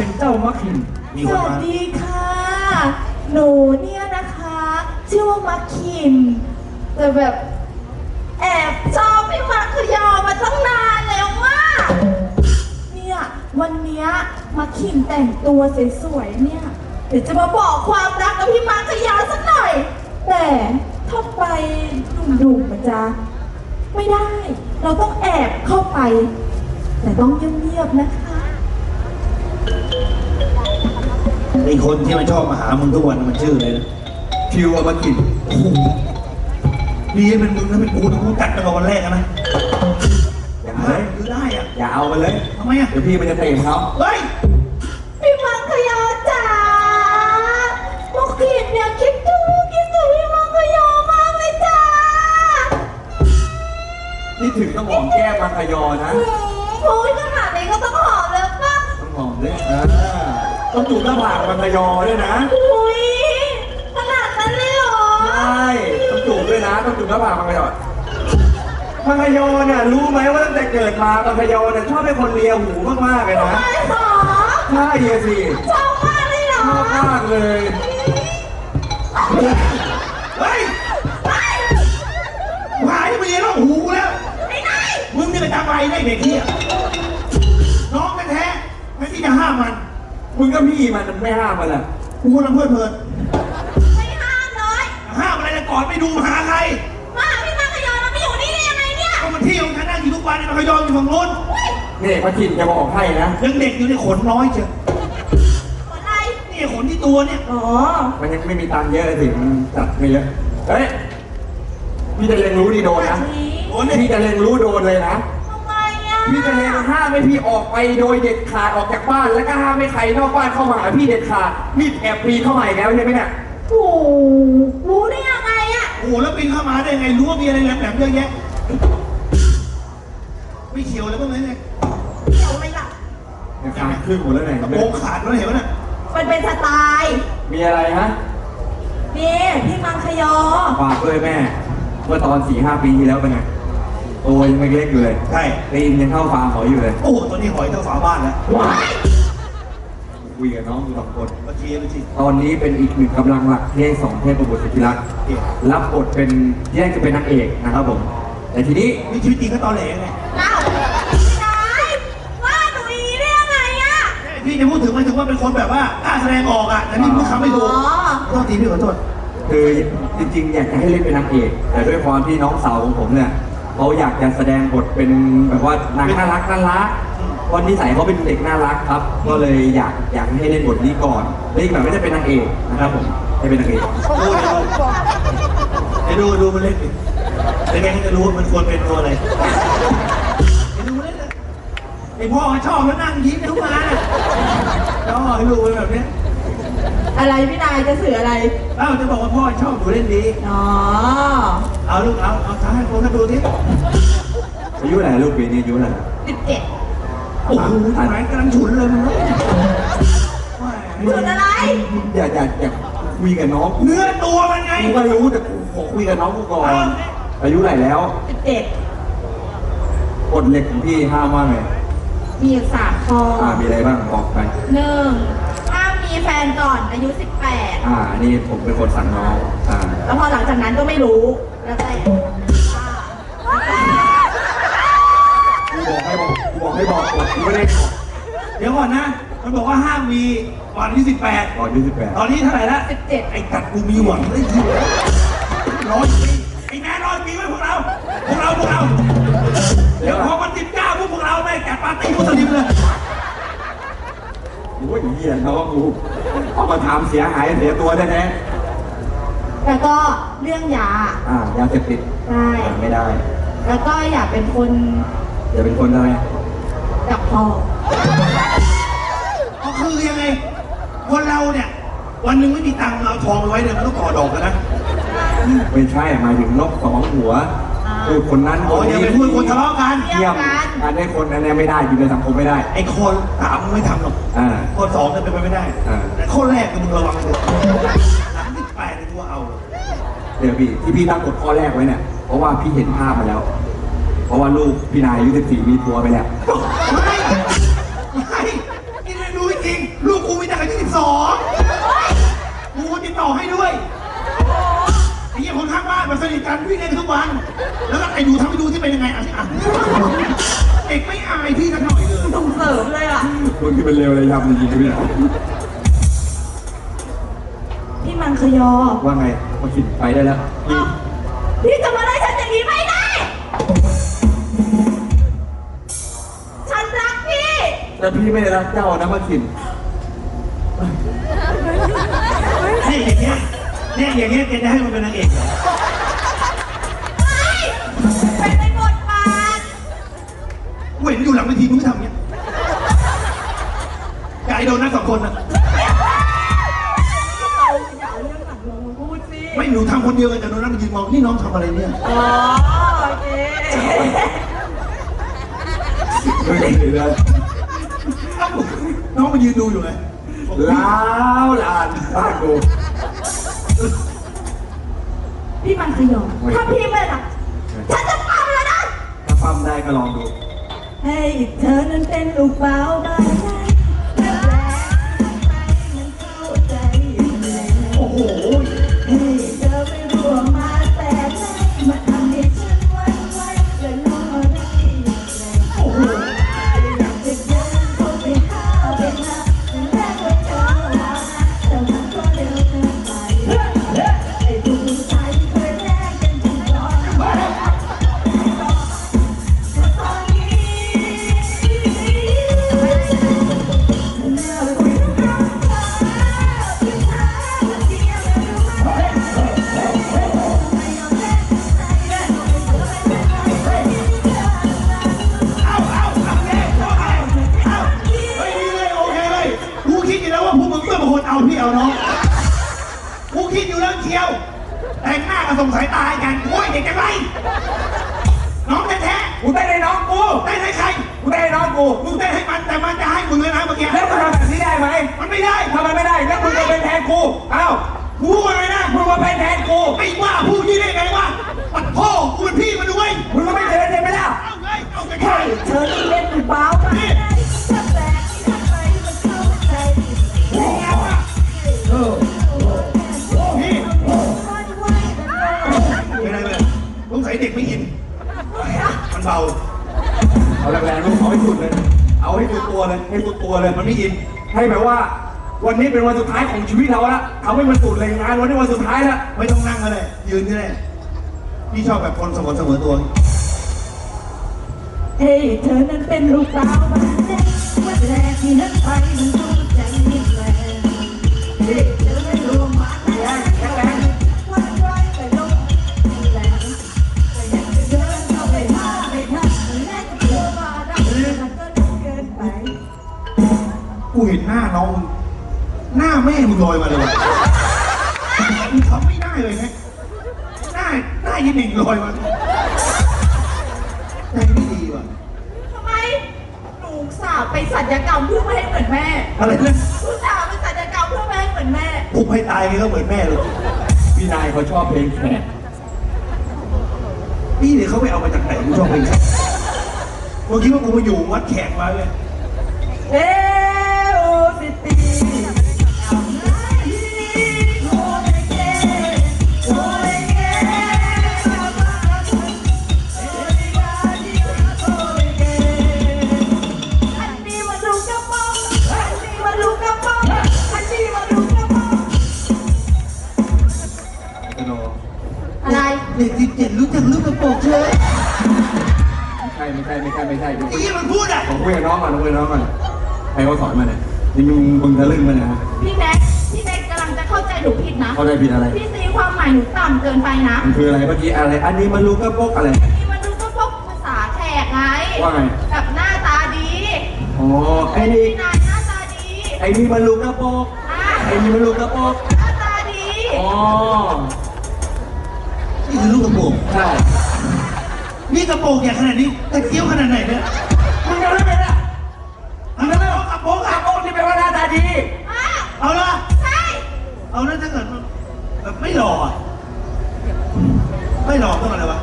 เป็นเจ้ามักคินมีสคนวัสมาดีค่ะ หนูเนี่ยนะคะ ชื่อว่ามักคิมแต่แบบแอบชอบพี่มักคยอมาตั้งนานแล้วว่า เนี่ยวันเนี้ยมักคิมแต่งตัวสวยๆเนี่ย เดี๋ยวจะมาบอกความรักกับพี่มักคยอสักหน่อย แต่ถ้าไปดุ่มๆมันจะไม่ได้ เราต้องแอบเข้าไป แต่ต้องเงียบๆนะคะ ไอ้คนที่มันชอบมาหามึงทุกวันมันชื่ออะไรนะคิวเอามากินโอ้โหดีเป็นมึงนะเป็นกูนะกูกัดกันมาวันแรกอะนะอย่าเฮ้เลยยคือได้อะอย่าเอามาเลยทำไมอะเดี๋ยวพี่มันจะเตะเขาเฮ้ยพี่มังคยอจ๋าพวกขีดเนี่ยคิดถึงคิดถึงพี่มังคยอมากเลยจ้านี่ถึงต้องหอมแก้มมังคยอนะ หืมพูดขนาดนี้ก็ต้องหอมแล้วป่ะ ต้องหอมเลยเออ ต้องจูบหน้าผากมังคยอด้วยนะอุ้ยขนาดนั้นเลยเหรอใช่ต้องจูบด้วยนะต้องจูบหน้าผากมังคยอมังคยอเนี่ยรู้ไหมว่าตั้งแต่เกิดมามังคยอเนี่ยชอบให้คนเลียหูมากๆเลยนะไม่หรอใช่อะสิชอบมากเลยเหรอชอบมากเลยเฮ้ยหายไปแล้วหูกูแล้วไม่ได้มึงนี่ไปทำอะไรได้เด็กเที่ยน้องแท้ๆไม่ที่จะห้ามมัน มึงก็พี่มันมันไม่ห้ามมันแหละกูกำลังเพลิดเพลินไม่ห้ามเลยห้ามอะไรนะก่อนไปดูหาใครมาพี่มังคยอเราไม่อยู่นี่ได้ยังไงเนี่ยก็มันเที่ยวกันนั่งอยู่ทุกวันเนี่ยมันขยอนอยู่ฝั่งโน้นนี่พระคินจะบอกให้นะยังเด็กอยู่ในขนน้อยเชียวอะไรนี่ขนที่ตัวเนี่ยอ๋อมันยังไม่มีตังค์เยอะสิมันจัดไม่เยอะเฮ้ยพี่จะเรียนรู้ดีโดนนะโอ้เนี่ยพี่จะเรียนรู้โดนเลยนะทำไมอะ พี่จะเรียนห้ามไม่พี่ออกไปโดยเด็ดขาดออกจากบ้าน แล้วก็ห้ามไม่ใครนอกบ้านเข้ามาหาพี่เด็ดขาดนี่แอบปีนเข้ามาอีกแล้วใช่ไหมเนี่ยโอ้โหรู้ได้ยังไงอะโอ้โหแล้วปีนเข้ามาได้ไงรู้ว่ามีอะไรแหลมๆเยอะแยะไม่เขียวเลยบ้างไหมเนี่ยเกี่ยวอะไรล่ะเนี่ยขาดครึ่งหมดแล้วไหนกระโปรงขาดแล้วเห็นไหมเนี่ยมันเป็นสไตล์มีอะไรฮะนี่พี่มังคยอ ฝากด้วยแม่ เมื่อตอนสี่ห้าปีที่แล้วเป็นไง ตัวยังเล็กๆอยู่เลยใช่ตีนยังเข้าฟาร์มเขาอยู่เลยโอ้โหตอนนี้หอยเท่าฝาบ้านแล้วคุยกับน้องอยู่สองคนมาเทียมาทีตอนนี้เป็นอีกหนึ่งกำลังหลักที่ให้สองเทพบุตรสุธิรักษ์เทียรับบทเป็นแยกจะเป็นนางเอกนะครับผม แต่ทีนี้นี่ชีวิตจริงก็ตอแหลไงเอ้าไม่ได้ว่าหนูอีได้ยังไงอะพี่จะพูดถึงหมายถึงว่าเป็นคนแบบว่ากล้าแสดงออกอะแต่นี่พูดคำไม่ถูกอ๋อโทษทีพี่ขอโทษคือจริงๆอยากจะให้เล่นเป็นนางเอก แต่ด้วยความที่น้องสาวของผมเนี่ย เขาอยากจะแสดงบทเป็นแบบว่านางน่ารักน่ารักเพราะนิสัยเขาเป็นเด็กน่ารักครับ ก็เลยอยากอยากให้เล่นบทนี้ก่อนเล่นแบบไม่ได้เป็นนางเอกนะครับผมให้เป็นนางเอกเดี๋ยวดูเดี๋ยวดูมันเล่นดิเป็นไงที่จะรู้ว่ามันควรเป็นตัวอะไรเดี๋ยวดูมันเล่นเลยไอพ่อชอบแล้วนั่งยิ้มทุกมาชอบให้ดูเป็นแบบเนี้ย อะไรพี่นายจะสื่ออะไรเอ้าจะบอกว่าพ่อชอบหนูเล่นดีอ๋อเอาลูกเอาเอาท้าให้คนก็ดูดิอายุเท่าไหร่ลูกปีนี้อายุเท่าไหร่สิบเจ็ดโอ้โหทำไมกำลังฉุนเลยมึงส่วนอะไร อย่าอย่าอย่าคุยกับน้องกูเนื้อตัวมันไงกูก็รู้แต่กูขอคุยกับน้องกูก่อน อายุเท่าไหร่แล้วสิบเจ็ดกฎเหล็กของพี่ห้ามว่าไงมีอยู่สามข้ออ่ามีอะไรบ้างบอกไปหนึ่งห้า มมีแฟนก่อนอายุสิบแปดอ่า นี่ผมเป็นคนสั่งน้อง อ่า แล้วพอหลังจากนั้นก็ไม่รู้ แล้วแต่กูบอกให้บอกกูบอกให้บอกกูไม่ได้บอกเดี๋ยวก่อนนะ มันบอกว่าห้ามมีก่อนที่สิบแปดก่อนอายุสิบแปดตอนนี้เท่าไหร่ละสิบเจ็ดไอ้กัดกูมีหวังได้ยิน โอ้ยเหี้ยน้องกูเอามาทำเสียหายเสียตัวแท้แล้วก็เรื่องยาๆอ่ายาเสพติดใช่อ่าไม่ได้แล้วก็อย่าเป็นคนอย่าเป็นคนอะไรดับพอก็คือยังไงคนเราเนี่ย วันหนึ่งไม่มีตังค์เอาทองไปไว้เนี่ยมันต้องก่อดอกกันนะ ไม่ใช่หมายถึงนกสองหัวพูดคนนั้นคโอ้ยนอย่านี้ไปพูดคนทะเลาะกันเยี่ยมอันนี้คนอันนี้ไม่ได้อยู่ในสังคมไม่ได้ไอ้ข้อสามมึงไม่ทำหรอกอ่าข้อสองเนี่เป็นไปไม่ได้อ่าแข้อแรกเนี่มึงระวังเถอะสามสิบแปดเนี่ยกูวเอา เดี๋ยวพี่ที่พี่ตั้งกฎข้อแรกไว้เนี่ย เพราะว่าพี่เห็นภาพมาแล้ว เพราะว่าลูกพี่นายอายุสิบสี่มีผัวไปแล้ว ไม่ไม่นี่เลยรู้จริง ลูกกูมีแต่อายุสิบสองกูติดต่อให้ด้วยไอ้เหี้ยคนข้างบ้านมาสนิทกันพี่งเล่นทุกวัน แล้วก็ไอ้ดูทำไอ้ดูที่เป็นยังไงอะอะเด็กไม่อายพี่สักหน่อยเลย ส่งเสริมเลยอะคนที่เป็นเลวเลยยำจริงๆเนี่ยพี่มังคยอว่าไงมาขิดไปได้แล้วอ้าวพี่จะมาได้ฉันอย่างนี้ไม่ได้ ฉันรักพี่ แต่พี่ไม่ได้รักเจ้านะมาขินเนี่ยอย่างเงี้ยเนี่ยอย่างเงี้ยแกจะให้มันเป็นนางเอกเหรอไม่เป็นในบทบาท กูเห็นอยู่หลังเวทีมึงทำเงี้ยกับไอ้ โดนนักสองคนน่ะอย่าเอาเรื่องหลังลงมาพูดสิไม่หนูทำคนเดียวกันแต่โดนนักมายืนมองนี่น้องทำอะไรเนี่ยอ๋อโอเคไม่ได้เลยนะเอ้าน้องมายืนดูอยู่ไงล้าวลานบ้านกูพี่มังคยอถ้าพี่ไม่รักฉันจะปั๊มแล้วนะถ้าปั๊มได้ก็ลองดู ให้เธอนั้นเป็นลูกเบาบ้า กูมึงได้ให้มันแต่มันจะให้มึงเลยนะเมื่อกี้แล้วมึงทำแบบนี้ได้ไหมมันไม่ได้ทำไมไม่ได้แล้วมึงจะเป็นแทนกูเอ้ากูพูดอะไรนะมึงมาเป็นแทนกูไม่ว่าพูดยี่ได้ไงวะมันพ่อกูเป็นพี่มันด้วยมึงก็ไม่เดินเลยไหมล่ะเอาไงเอาไงใช่เธอที่เล่นอยู่เบา ดตัวเลยให้สุดตัวเลยมันไม่อินให้แบบว่า วันนี้เป็นวันสุดท้ายของชีวิตเราละทำให้มันสุดเลยงานวันนี้วันสุดท้ายละไม่ต้องนั่งก็ได้ยืนก็ได้พี่ชอบแบบคนสมนเสมอตัว เฮ้ยเธอนั้นเป็นลูกสาวบ้านเล็กวันแรกที่นั้นไปมันเข้าใจนิดแรง กูเห็นหน้าน้อง หน้าแม่มึงลอยมาเลยวะมึงทำไม่ได้เลยนะหน้าหน้ายินหนึ่งลอยมาใจไม่ดีว่ะ ทำไมหนูสาวไปสัญญกรรมเพื่อไม่ให้เหมือนแม่อะไรนะหนูสาวไปสัญญกรรมเพื่อไม่ให้เหมือนแม่ทุบให้ตายก็เหมือนแม่เลยพี่นายเขาชอบเพลงแขกพี่เนี่ยเขาไปเอามาจากไหนกูชอบเพลงแขกกูคิดว่ากูมาอยู่วัดแขกมาเลย เอโกับน้องก่อนผมคุยกับน้องก่อนใครเขาสอนมาเนี่ยนี่มึงมึงทะลึ่งมาเนี่ยฮะพี่แน็กพี่แน็กกำลังจะเข้าใจหนูผิดนะ เขาได้ผิดอะไร พี่ตีความหมายหนูต่ำเกินไปนะ มันคืออะไรเมื่อกี้อะไร อันนี้มันรู้ก็พกอะไร นี่มันดูก็พวกภาษาแขกไงว่าไง แบบหน้าตาดีอ๋อ ไอ้นี่ พี่นายหน้าตาดีไอ้นี่มันรู้ก็พกอะไอ้นี่มันรู้ก็พกหน้าตาดี อ๋อ นี่คือลูกกระโปรงใช่ นี่กระโปรงใหญ่ขนาดนี้แต่เกี้ยวขนาดไหนเนี่ย ทำไมไม่เอากระโปรงอาอะโปที่แปลว่าหน้าตาดีอะเอาละใช่เอาแล้วถ้าเกิดมันแบบไม่หล่ออะไม่หล่อต้องอะไรวะ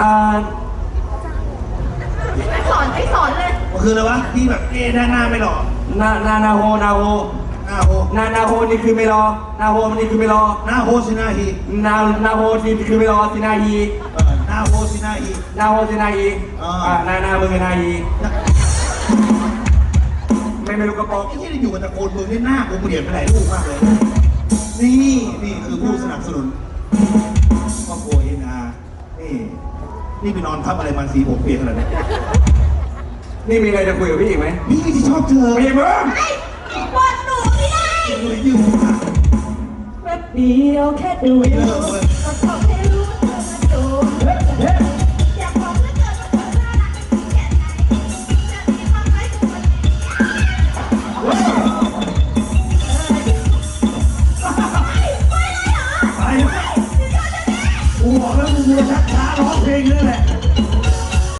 อ่าไม่สอนไม่สอนเลยมันคืออะไรวะที่แบบเอ๊ะหน้าหน้าไม่หล่อนานานาโฮนาโฮหน้านาโฮนานาโฮนี่คือไม่รอ นาโฮนี่คือไม่รอนาโฮสินาฮีนานาโฮนี่คือไม่รอสินาฮีเออนาโฮสินาฮี นาโฮสินาฮีอ่า อ่านานามึงกับนาฮีไม่ ไม่รู้กระโปรงไอ้ที่ได้อยู่กับตระโกนมึงนี่หน้ากูเปลี่ยนไปหลายรูปมากเลย นี่นี่คือผู้สนับสนุนครอบครัวเอ็นอาร์นี่ นี่ไปนอนทับอะไรมันสีผมเปลี่ยนขนาดนี้นี่มีอะไรจะคุยกับพี่อีกไหมพี่ที่ชอบเธอไม่ใช่มึงไอ้บอลหนูไม่ได้เลยยืมแป๊บเดียวแค่ดูไม่เลิกเลย